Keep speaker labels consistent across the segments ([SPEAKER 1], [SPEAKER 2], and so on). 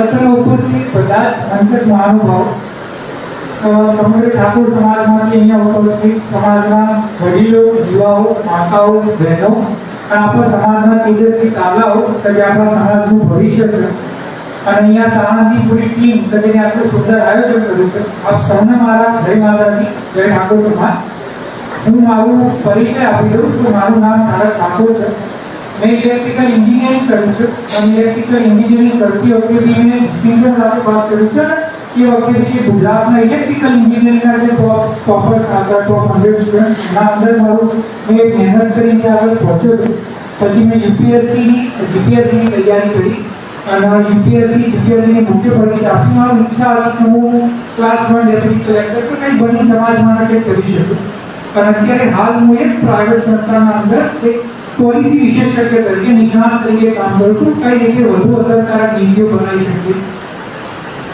[SPEAKER 1] અત્રે ઉપસ્થિત બધા જ અંતર મહાનુભાવ સમગ્ર ઠાકોર સમાજમાંથી અહીંયા ઉપસ્થિત સમાજના વડીલો, યુવાઓ, માતાઓ, બહેનો અને આપણા સમાજના તેજસ્વી તાલાઓ કે જે આપણા સમાજનું ભવિષ્ય છે. અને અહીંયા સાણંદની પૂરી ટીમ કે જેને આટલું સુંદર આયોજન કર્યું છે, આપ સૌને મારા જય માતાજી, જય ઠાકોર સમાજ. હું મારું પરિચય આપી દઉં તો મારું નામ તારક ઠાકોર છે. મેં ઇલેક્ટ્રિકલ એન્જિનિયરિંગ કર્યું છે અને ઇલેક્ટ્રિકલ એન્જિનિયરિંગ કરતી વખતે મેં ડિસ્ટિંક્શન સાથે પાસ કર્યું છે એ વખતે જે ગુજરાતના ઇલેક્ટ્રિકલ એન્જિનિયરિંગના જે ટોપ ટોપર્સ હતા ટોપ હંડ્રેડ સ્ટુડન્ટ એના અંદર મારું મેં મહેનત કરીને આગળ પહોંચ્યો છું પછી મેં યુપીએસસીની જીપીએસસીની તૈયારી કરી અને યુપીએસસી યુપીએસસીની મુખ્ય પરીક્ષા આપી મારી ઈચ્છા હતી કે હું ક્લાસ વન ડેપ્યુટી કલેક્ટર કે કંઈ બની સમાજ માટે કંઈક કરી શકું અને અત્યારે હાલ હું એક પ્રાઇવેટ સંસ્થાના અંદર એક પોલિસી વિશેષજ્ઞ તરીકે નિષ્ણાત તરીકે કામ કરું છું કઈ રીતે વધુ અસરકારક નીતિઓ બનાવી શકીએ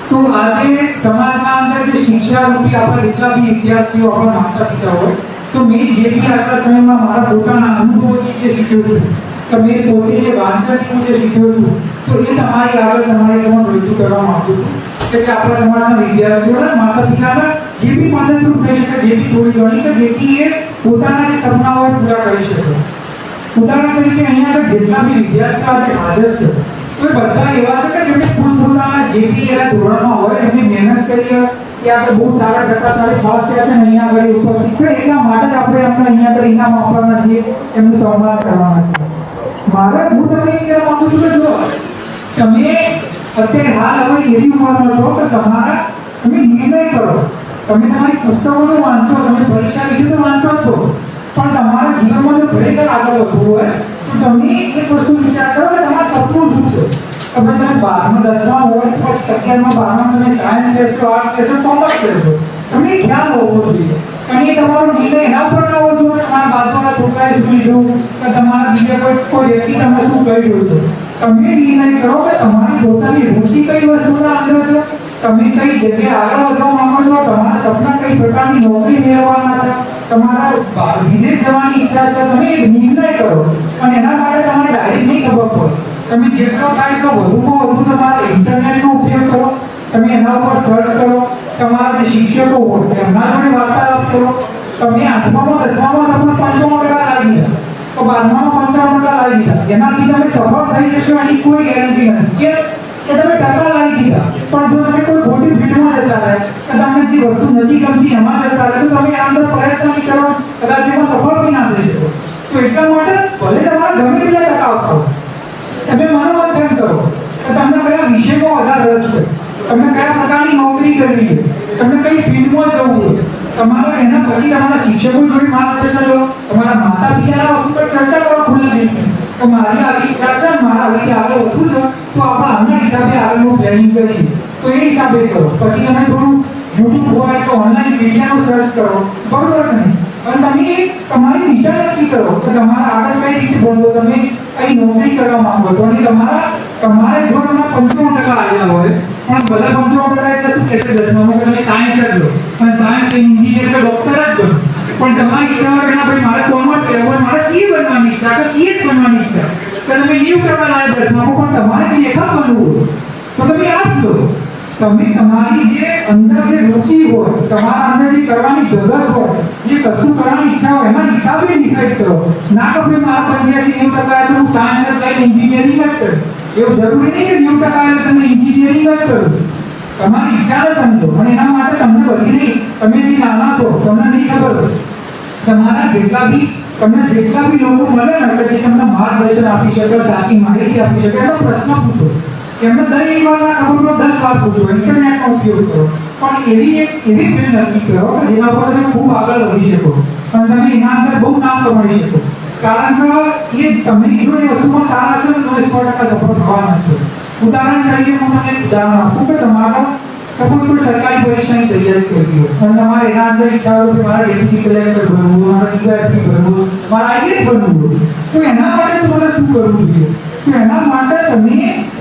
[SPEAKER 1] તો આજે સમાજના અંદર જે શિક્ષા રૂપી આપણા જેટલા બી વિદ્યાર્થીઓ આપણા માતા પિતા હોય તો મેં જે બી આટલા સમયમાં મારા પોતાના અનુભવોથી જે શીખ્યો છું તો મેં પોતે જે વાંચનથી હું જે શીખ્યો છું તો એ તમારી આગળ તમારી સમક્ષ રજૂ કરવા માંગુ છું કે જે આપણા સમાજના વિદ્યાર્થીઓને માતા પિતાને જે બી મદદરૂપ થઈ શકે જે બી થોડી ઘણી કે જેથી એ પોતાના જે સપના હોય પૂરા કરી શકે ઉદાહરણ તરીકે અહીંયા આગળ જેટલા બી વિદ્યાર્થીઓ આજે હાજર છે, તો એ બધા એવા છે કે જેમણે પોતપોતાના જે બી એના ધોરણમાં હોય, એમની મહેનત કરી કે આપણે બહુ સારા ટકા સારી ફાસ થયા છે અહીંયા આગળ ઉપસ્થિત છે એટલા માટે જ આપણે એમને અહીંયા આગળ ઇનામ આપવાના છીએ, એમનું સન્માન કરવાના છે મારે હું તમને એ કહેવા માંગુ છું કે જો તમે અત્યારે હાલ હવે એવી ઉંમરમાં છો કે તમારા તમે નિર્ણય કરો. તમે તમારી પુસ્તકોનું વાંચો, તમે પરીક્ષા વિશે તો વાંચો છો. પણ તમારા જીવનમાં જો ખરેખર આગળ વધવું હોય. તો તમે એક વસ્તુ વિચાર કરો કે તમારા સપનું શું છે? તમે તમે બારમા, દસમા હોય પછી અગિયારમાં, બારમા તમે સાયન્સ લેશો આર્ટ્સ લેશો કોમર્સ લેશો. તમને ખ્યાલ હોવો જોઈએ. અને તમારો નિર્ણય એના પર ના હોવો જોઈએ તમારા બાજુના છોકરાએ શું લીધું, કે તમારા બીજા કોઈ કોઈ વ્યક્તિ તમે શું કહી રહ્યું છે? તમે નિર્ણય કરો કે તમારી પોતાની રુચિ કઈ વસ્તુના અંદર છે તમે કઈ જગ્યાએ આગળ વધવા માંગો છો તમારા સપના કઈ પ્રકારની નોકરી મેળવવાના છે તમારા વિદેશ જવાની ઈચ્છા છે? તમે એક નિર્ણય કરો. અને એના માટે તમારે ડાયરેક્ટ નહીં ખબર પડે. તમે જેટલો થાય એટલો વધુમાં વધુ તમારા ઇન્ટરનેટનો ઉપયોગ કરો. તમે એના ઉપર સર્ચ કરો. તમારા જે શિક્ષકો હોય તેમના જોડે વાર્તાલાપ કરો. તમે આઠમામાં, દસમામાં સપોઝ પંચાવન ટકા લાગી ગયા. તો બારમામાં પંચાવન ટકા લાગી ગયા. એનાથી તમે સફળ થઈ જશો એની કોઈ ગેરંટી નથી. કે કે તમે ટકા લાવી દીધા. પણ જો તમે કોઈ ખોટી ફીલ્ડમાં જતા રહે કે તમને જે વસ્તુ નથી ગમતી એમાં જતા રહે તો તમે અંદર પ્રયત્ન નહીં કરો. કદાચ એમાં સફળ બી ના થઈ શકો. તો એટલા માટે ભલે તમારા ગમે તેટલા ટકા આવતા તમે તમે મનોમંથન કરો કે તમને કયા વિષયમાં વધારે રસ છે? તમને કયા પ્રકારની નોકરી કરવી છે? તમને કઈ ફિલ્ડમાં જવું છે? તમારા એના પછી તમારા શિક્ષકો જોડે માર્ગદર્શન લો તમારા માતા પિતાના વસ્તુ પર ચર્ચા કરો ખુલ્લા દિલથી. તો મારી આવી ઈચ્છા છે મારા આવી આગળ વધવું છે તો આપણે આના હિસાબે આગળનું પ્લાનિંગ કરીએ તો એ હિસાબે કરો પછી તમે થોડું યુટ્યુબ હોય તો ઓનલાઈન મીડિયાનું સર્ચ કરો બરોબર કે નહીં અને તમે એક તમારી દિશા નક્કી કરો કે તમારા આગળ કઈ રીતે બોલો તમે કઈ નોકરી કરવા માંગો છો અને તમારા તમારે ધોરણમાં પંચો ટકા આવ્યા હોય પણ બધા પંચાવન ટકા એટલે શું કહેશે દસમામાં તમે સાયન્સ જ લો અને સાયન્સ ઇન્જિનિયર કે ડોક્ટર જ બનો પણ તમારી ઈચ્છા હોય ના, ભાઈ, મારે કોમર્સ લેવું હોય, મારે સીએ બનવાની ઈચ્છા કે સીએ જ બનવાની ઈચ્છા તો તમે લીવ કરવા લાગે દસમામાં પણ તમારે લેખા બનવું તો તમે આર્ટ્સ લો. તમે તમારી જે અંદર જે રુચિ હોય, તમારા અંદર જે કરવાની ધગસ હોય, જે કશું કરવાની ઈચ્છા હોય, એના હિસાબે ડિસાઈડ કરો. ના તો ભાઈ મારા પંચ્યાસી નેવું ટકા હું સાયન્સ લઈને એન્જિનિયરિંગ જ કરું. એવું જરૂરી નહીં કે નેવું ટકા એટલે તમે એન્જિનિયરિંગ જ કરો. તમારી ઈચ્છાને સમજો પણ એના માટે તમને બધી નહીં, તમે જે નાના છો, તમને નહીં ખબર તમારા જેટલા બી, તમને જેટલા બી લોકો મળે ને કે જે તમને માર્ગદર્શન આપી શકે, સાચી માહિતી આપી શકે, એનો પ્રશ્ન પૂછો. એમને દરેક એક વાર ના ખબર પડે દસ વાર પૂછો, ઇન્ટરનેટનો ઉપયોગ કરો. પણ એવી એક, એવી ફિલ્ડ નક્કી કરો કે જેના પર તમે ખૂબ આગળ વધી શકો. અને તમે એના અંદર બહુ નામ કમાઈ શકો. કારણ કે એ તમે જો એ વસ્તુમાં સારા છો તો સો ટકા સફળ થવાના છો. ઉદાહરણ તરીકે હું તમને ઉદાહરણ આપું કે તમારા સપોઝ કોઈ સરકારી પરીક્ષાની તૈયારી કરવી હોય. અને તમારે એના અંદર ઈચ્છા હોય કે મારે ડેપ્યુટી કલેક્ટર બનવું, મારા ડીવાયસપી બનવું, મારા આઈએસ બનવું. તો એના માટે તમારે શું કરવું જોઈએ? તો એના માટે તમે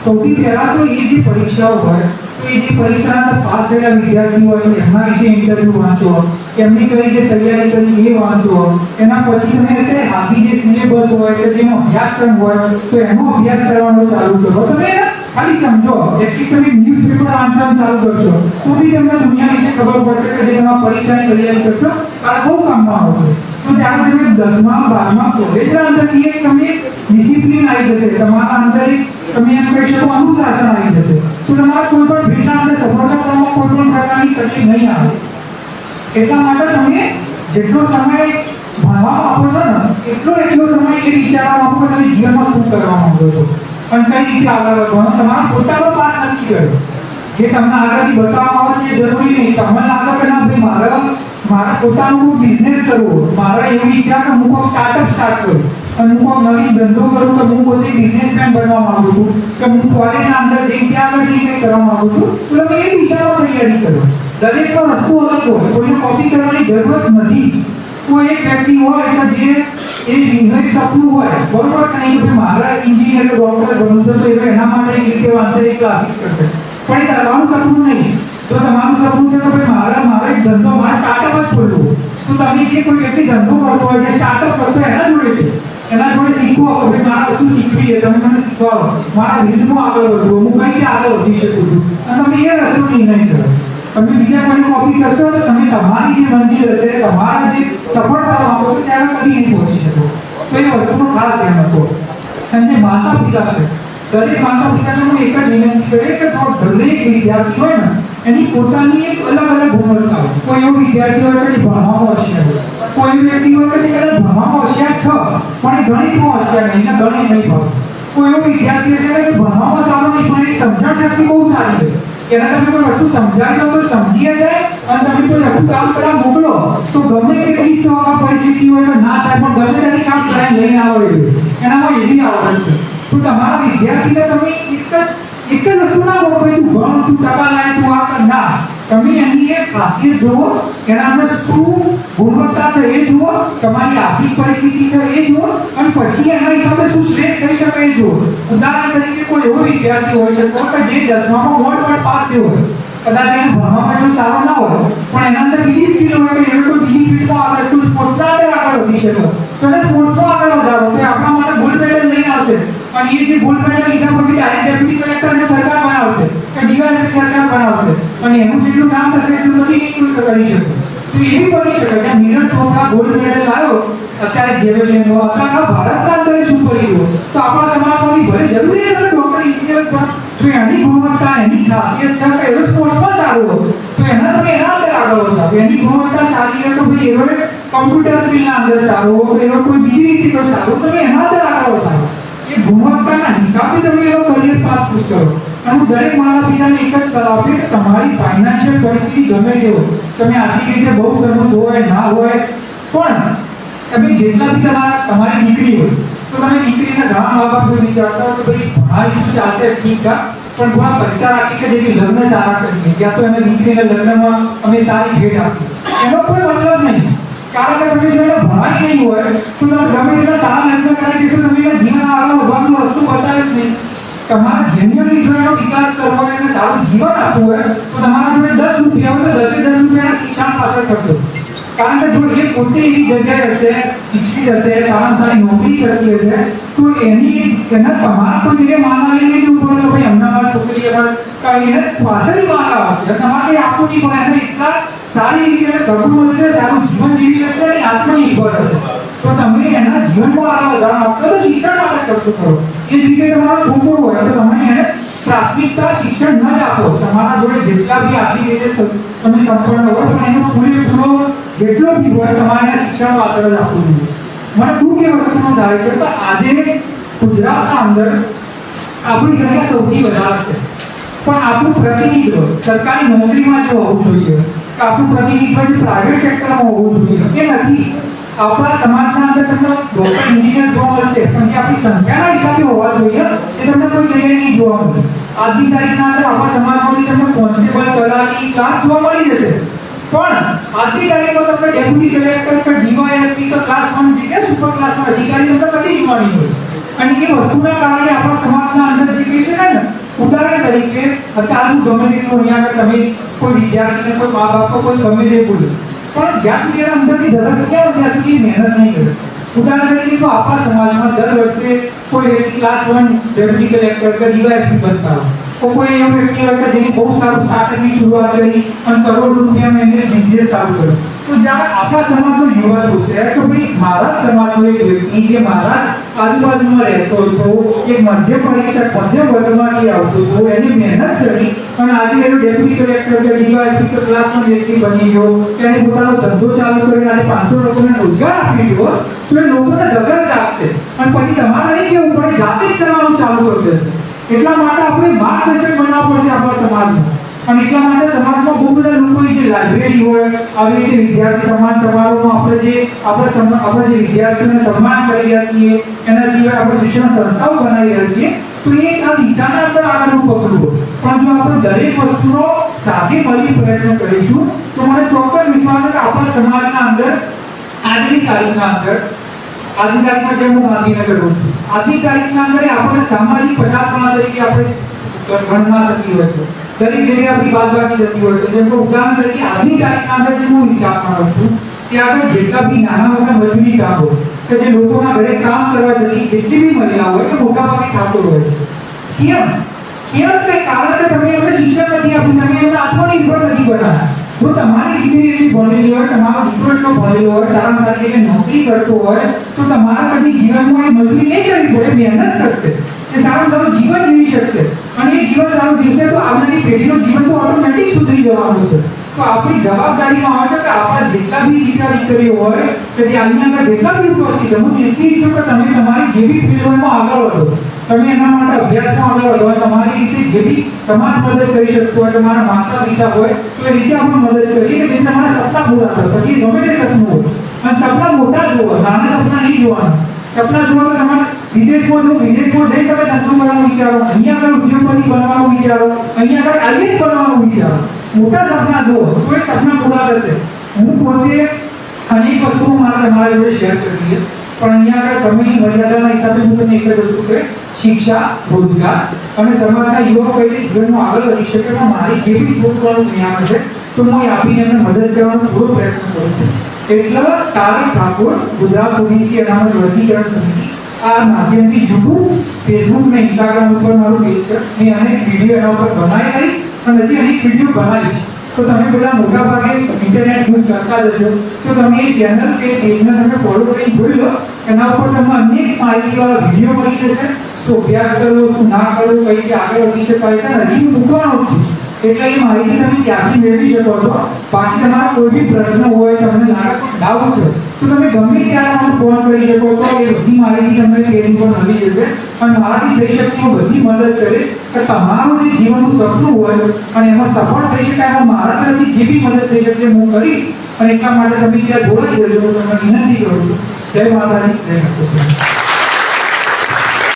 [SPEAKER 1] સૌથી પહેલાં તો એ જે પરીક્ષાઓ હોય, તો એ જે પરીક્ષાના પાસ થયેલા વિદ્યાર્થીઓ હોય એમના વિશે ઇન્ટરવ્યુ વાંચો. એમની કઈ રીતે તૈયારી કરી એ વાંચો. એના પછી તમે અત્યારે હાથી જે સિલેબસ હોય કે જેનો અભ્યાસક્રમ હોય, તો એનો અભ્યાસ કરવાનો ચાલુ કરો. તમે ખાલી સમજો એટલીસ્ટ તમે ન્યૂઝપેપર વાંચવાનું ચાલુ કરશો, તો બી તમને દુનિયા વિશે ખબર પડશે કે જે તમે પરીક્ષાની તૈયારી કરશો, આ બહુ કામમાં આવશે. તો ત્યારે તમે દસમા, બારમા કોલેજના અંદરથી એક તમે ડિસિપ્લિન આવી જશે. તમારા અંદર એક તમે એમ કહી શકો અનુશાસન આવી જશે. તો તમારે કોઈ પણ ભેટના અંદર સફળતા કરવામાં કોઈ પણ પ્રકારની તકલીફ નહીં આવે. એટલા માટે તમે જેટલો સમય ભણવામાં આપો છો ને, એટલો એટલો સમય એ વિચારવામાં આપો તમે જીવનમાં શું કરવા માંગો છો. અને કઈ રીતે આગળ વધવાનું તમારો પોતાનો પાર નક્કી કર્યો. જે તમને આગળથી બતાવવામાં આવે છે જરૂરી નહીં. તમને લાગે કે ના, ભાઈ, મારે મારા પોતાનું બિઝનેસ કરવો મારા એવી ઈચ્છા કે હું કોઈ સ્ટાર્ટઅપ સ્ટાર્ટ કરું. અને હું કોઈ નવી ધંધો કરું કે હું પોતે બિઝનેસમેન બનવા માંગુ છું. કે હું ફોરેનના અંદર જઈ ત્યાં આગળ કંઈ કરવા માંગુ છું. તો તમે એ દિશામાં તૈયારી કરો દરેકનો રસ્તો અલગ હોય. કોઈને કોપી કરવાની જરૂરત નથી. કોઈ એક વ્યક્તિ હોય કે જે એ એક સપનું હોય, બરોબર? કે નહીં? કે મારા એન્જિનિયર કે ડોક્ટર બનવું છે તો એ એના માટે એક રીતે વાંચે ક્લાસીસ કરશે. પણ એ તમારું સપનું નહીં. તો તમારું સપનું છે તો મારા મારા એક ધંધો, મારા સ્ટાર્ટઅપ જ ખોલવું તો તમે જે કોઈ વ્યક્તિ ધંધો કરતો હોય કે સ્ટાર્ટઅપ કરતો એના જોડે એના જોડે શીખવો કે ભાઈ, મારે શું શીખવી છે. તમે મને શીખવાડો. મારા ફિલ્ડમાં આગળ વધવું હું કઈ આગળ વધી શકું છું? અને તમે એ રસ્તો નિર્ણય કરો. તમે બીજા કોઈને કોપી કરશો તમે તમારી જે મંજિલ હશે, તમારા જે સફળતા માંગો છો ત્યાં કદી નહીં પહોંચી શકો. તો એ વસ્તુનો ખાસ ધ્યાન હતો અને માતા પિતા છે. દરેક માતા પિતાને હું એક જ વિનંતી કરીશ કે દરેક વિદ્યાર્થી હોય ને, એની પોતાની એક અલગ અલગ ગુણવત્તા હોય. કોઈ એવો વિદ્યાર્થી હોય કે ભણવામાં હોશિયાર હોય. કોઈ વ્યક્તિ હોય કે કદાચ ભણવામાં હોશિયાર છ, પણ એ ગણિતમાં હોશિયાર નહીં ને ગણિત નહીં ભાવતું કોઈ એવો વિદ્યાર્થી હશે કે ભણવામાં સારો નહીં, પણ એની સમજણ શક્તિ બહુ સારી હોય એના તમે કોઈ વસ્તુ સમજાવી દો તો સમજી જાય, અને તમે કોઈ વસ્તુ કામ કરવા મોકલો, તો ગમે તેટલી તો આ પરિસ્થિતિ હોય તો ના થાય, પણ ગમે ત્યાંથી કામ કરાય લઈને આવો એનામાં એવી આવડત છે. તો તમારા વિદ્યાર્થીને તમે એક જ એક જ વસ્તુ ના મોકલો તું ભણ તું ટકા તમે એની એ ખાસિયત જુઓ, એના અંદર શું ગુણવત્તા છે એ જુઓ, તમારી આર્થિક પરિસ્થિતિ છે એ જુઓ, અને પછી એના હિસાબે શું શ્રેષ્ઠ કરી શકાય એ જુઓ. ઉદાહરણ તરીકે કોઈ એવો વિદ્યાર્થી હોય છે કે જે દસમામાં મોટ પણ પાસ થયો હોય, કદાચ એને ભણવામાં એટલું સારું ના હોય, પણ એના અંદર બીજી સ્કિલ હોય કે એને કોઈ બીજી ફિલ્ડમાં આગળ, તું સ્પોર્ટ્સના અંદર આગળ વધી શકે. તો એને સ્પોર્ટ્સમાં આગળ વધારો, તો આપણા માટે ગોલ્ડ મેડલ લઈને આવશે. અને એ જે ગોલ્ડ મેડલ લીધા પછી ડાયરેક્ટ ડેપ્યુટી કલેક્ટર અને સરકાર બનાવશે કે ડીવાયએસપી સરકાર બનાવશે. અને એનું જેટલું કામ થશે એટલું નહીં કોઈ કરી શકે. તો એવી બની શકે. કે નીરજ ચોપરા ગોલ્ડ મેડલ લાવ્યો, અત્યારે જેવેલિનનો આખા ભારતના અંદર શું કરી ગયો. તો આપણા સમાજમાંથી ભલે જરૂરી નથી ડોક્ટર ઇન્જિનિયર પણ જો એની ગુણવત્તા, એની ખાસિયત છે કે એનો સ્પોર્ટ્સમાં સારું તો એના તમે એના અંદર આગળ વધતા એની ગુણવત્તા સારી હોય તો ભાઈ એનો કમ્પ્યુટર સ્કિલના અંદર સારું એનો કોઈ બીજી રીતે તો સારું તમે એના અંદર આગળ વધતા એ ગુણવત્તાના હિસાબે તમે એનો કરિયર પાથ ચૂઝ કરો. અને દરેક માતા પિતાને એક જ સલાહ આપી કે તમારી ફાઇનાન્શિયલ પરિસ્થિતિ ગમે તે હોય, તમે આર્થિક રીતે બહુ સરમૂત હોય, ના હોય, પણ તમે જેટલા બી તમારા, તમારી દીકરી હોય, તો તમે દીકરીને ઘણા મા બાપ એવું વિચારતા કે ભાઈ ભણાવીશું ચાલશે, ઠીક હા પણ થોડા પૈસા રાખી કે જેથી લગ્ન સારા કરીએ યા તો એને દીકરીના લગ્નમાં અમે સારી ભેટ આપીએ એનો કોઈ મતલબ નહીં. કારણ કે તમે જો ભણાઈ નહીં હોય, તો તમે ગમે એટલા સારા લગ્ન કરાવી દેશો, તમે જીવન આગળ વધવાનો રસ્તો બતાવે જ નહીં. તમારા જેન્યુઅલી જો એનો વિકાસ કરવો એને સારું જીવન આપવું હોય, તો તમારા જોડે દસ રૂપિયા હોય તો દસે દસ રૂપિયાના શિક્ષણ પાછળ કરજો કારણ કે જો એ પોતે એવી જગ્યાએ હશે, શિક્ષિત હશે સારા સારી નોકરી કરતી હશે, તો એની, એના તમારા કોઈ જગ્યાએ માના લઈને જ ઉપર ભાઈ અમદાવાદ છોકરી પણ એને પાછળની માના આવશે. તમારે આપવું નહીં પણ એને એટલા સારી રીતે સગુણ મળશે સારું જીવન જીવી શકશે અને આત્મનિર્ભર હશે. તો તમે એના જીવનમાં આપો તો શિક્ષણ માટે ખર્ચો કરો એ જ રીતે તમારો છોકરો હોય, તો તમે એને પ્રાથમિકતા શિક્ષણ ન જ આપો. તમારા જોડે જેટલા બી આપી રીતે તમે સંપૂર્ણ હોય, પણ એનો પૂરેપૂરો જેટલો બી હોય, તમારે એને શિક્ષણ પાછળ જ આપવું જોઈએ. મને ખૂબ એ વસ્તુનો થાય છે તો આજે ગુજરાતના અંદર આપણી સંખ્યા સૌથી વધારે છે. પણ આપણું પ્રતિનિધિત્વ, સરકારી નોકરીમાં જો હોવું જોઈએ, કે આપણું પ્રતિનિધિત્વ જે પ્રાઇવેટ સેક્ટરમાં હોવું જોઈએ, એ નથી. આપણા સમાજના અંદર તમને ડોક્ટર એન્જિનિયર જોવા મળશે. પણ જે આપણી સંખ્યાના હિસાબે હોવા જોઈએ, એ તમને કોઈ જગ્યાએ નહીં જોવા મળે. આજની તારીખના અંદર આપણા સમાજમાંથી તમને કોન્સ્ટેબલ તલાટી કામ જોવા મળી જશે. પણ આજની તારીખમાં તમને ડેપ્યુટી કલેક્ટર કે ડીવાયએસપી કે ક્લાસ વન જગ્યાએ સુપર ક્લાસના અધિકારી તમને કદી જ મળી હોય. અને એ વસ્તુના કારણે આપણા સમાજના અંદર જે કહી શકાય ને, ઉદાહરણ તરીકે અત્યારે ગમે તેટલું અહીંયા તમે કોઈ વિદ્યાર્થીને, કોઈ મા બાપ કોઈ ગમે તે બોલે પણ જ્યાં સુધી એના અંદરથી ધરસ નહીં આવે ત્યાં સુધી મહેનત નહીં કરે. ઉદાહરણ તરીકે જો આપણા સમાજમાં દર વર્ષે કોઈ વ્યક્તિ ક્લાસ વન ડેપ્યુટી કલેક્ટર કે ડીવાયએસપી બનતા હોય. તો કોઈ એવો વ્યક્તિ હોય કે જેની બહુ સારું સ્ટાર્ટઅપની શરૂઆત કરી અને કરોડ રૂપિયા મેં એને બિઝનેસ ચાલુ કર્યો. તો જ્યારે આપણા સમાજનો યુવા જોશે તો ભાઈ મારા સમાજનો એક વ્યક્તિ જે મારા આજુબાજુમાં રહેતો હતો એક મધ્ય પરીક્ષા મધ્યમ વર્ગમાંથી આવતો હતો, એની મહેનત કરી અને આજે એનો ડેપ્યુટી કલેક્ટર કે ડીવાયએસપી કે ક્લાસનો વ્યક્તિ બની ગયો. એને પોતાનો ધંધો ચાલુ કરીને આજે પાંચસો લોકોને રોજગાર આપી દીધો. તો એ લોકોને જગત જાગશે અને પછી તમારે નહીં કેવું પડે, જાતે જ કરવાનું ચાલુ કરી દેશે. એટલા માટે આપણે માર્ગદર્શક બનાવવું પડશે આપણા સમાજનું અને એટલા માટે સમાજમાં ખૂબ બધા લોકો જે લાઇબ્રેરી હોય, આવી રીતે વિદ્યાર્થી સમાજ સમારોહમાં આપણે જે આપણે આપણે જે વિદ્યાર્થીઓને સન્માન કરી રહ્યા છીએ, એના સિવાય આપણે શિક્ષણ સંસ્થાઓ બનાવી રહ્યા છીએ, તો એ આ દિશાના અંદર આગળનું પગલું પણ જો આપણે દરેક વસ્તુનો સાથે મળી પ્રયત્ન કરીશું, તો મને ચોક્કસ વિશ્વાસ છે કે આપણા સમાજના અંદર, આજની તારીખના અંદર, આજની તારીખમાં જે હું ગાંધીનગર રહું છું, આજની તારીખના અંદર આપણે સામાજિક પછાતપણા તરીકે આપણે ગણના થતી હોય છે. દરેક જગ્યાએ આપણી બાદબાકી જતી હોય છે. જેમ કે ઉદાહરણ તરીકે આજની તારીખના અંદર જે હું વિચાર કરું છું કે આપણે જેટલા બી નાના મોટા મજૂરી કામ હોય, કે જે લોકોના ઘરે કામ કરવા જતી જેટલી બી મહિલા હોય કે મોટા ભાગે ઠાકોર હોય કેમ? કેમ કે કારણ કે તમે એમને શિક્ષણ નથી આપ્યું, તમે એમને આત્મનિર્ભર નથી બનાવ્યા. જો તમારી દીકરી એટલી ભણેલી હોય, તમારો દીકરો એટલો ભણેલો હોય સારી કે નોકરી કરતો હોય, તો તમારા પછી જીવનમાં એ મજૂરી નહીં કરવી પડે મહેનત કરશે. સારું સારું જીવન જીવી શકશે. અને એ જીવન સારું જીવશે તો આવનારી પેઢીનું જીવન તો ઓટોમેટિક સુધરી જવાનું છે. તો આપણી જવાબદારીમાં આવે છે કે આપણા જેટલા બી દીકરા દીકરીઓ હોય કે જે આની અંદર જેટલા બી ઉપસ્થિત હું જેટલી ઈચ્છું કે તમે તમારી જે બી ફિલ્ડમાં આગળ વધો. તમે એના માટે અભ્યાસમાં આગળ વધો. તમારી રીતે જે બી સમાજ મદદ કરી શકતો હોય, તમારા માતા પિતા હોય, તો એ રીતે આપણે મદદ કરીએ જે તમારા સપના પૂરા થાય. પછી ગમે તે સપનું હોય. અને સપના મોટા જોવા. નાના સપના નહીં જોવાના. સપના જોવા કે તમારે વિદેશમાં જો વિદેશમાં જઈ તમે ધંધો કરવાનું વિચારો. અહીંયા આગળ ઉદ્યોગપતિ બનવાનું વિચારો. અહીંયા આગળ આઈએસ બનવાનું વિચારો. મોટા સપના જુઓ. તો એ સપના પૂરા થશે. હું પોતે અનેક વસ્તુઓ મારા તમારા જોડે શેર કરીએ. પણ અહીંયા આગળ સમયની મર્યાદાના હિસાબે હું તમને એક જ વસ્તુ કે શિક્ષા, રોજગાર અને સમાજના યુવક કઈ રીતે જીવનમાં આગળ વધી શકે પણ મારી જે બી થોડું જ્ઞાન છે તો હું આપીને એમને મદદ કરવાનો પૂરો પ્રયત્ન કરું છું. એટલે તારક ઠાકોર, ગુજરાત ઓબીસી અનામત વર્ગીકરણ સમિતિ આ માધ્યમથી યુટ્યુબ ફેસબુક ને ઇન્સ્ટાગ્રામ ઉપર મારું પેજ છે. મેં અનેક વીડિયો એના ઉપર બનાવી અને હજી અનેક વીડિયો બનાવીશ તો તમે બધા મોટા ભાગે ઇન્ટરનેટ યુઝ કરતા જશો તો તમે એ ચેનલ કે પેજને તમે ફોલો કરી જોઈ લો. એના ઉપર તમને અનેક માહિતીવાળા વીડિયો મળી જશે. શું અભ્યાસ કરવો શું ના કરવો કઈ રીતે આગળ વધી શકાય છે હજી હું મૂકવાનો છું. એટલે એ માહિતી તમે ત્યાંથી મેળવી શકો છો? બાકી તમારા કોઈ બી પ્રશ્ન હોય, તમને લાગે ડાઉટ છે, તો તમે ગમે ત્યારે મને ફોન કરી શકો છો. એ બધી માહિતી તમને પેજ પર મળી જશે. અને મારાથી થઈ શકતી હું બધી મદદ કરે કે તમારું જે જીવનનું સપનું હોય, અને એમાં સફળ થઈ શકાય એમાં મારા તરફથી જે બી મદદ થઈ શકે હું કરીશ. અને એટલા માટે તમે ત્યાં જોડાઈ જજો તમને વિનંતી કરું છું. જય માતાજી, જય માતા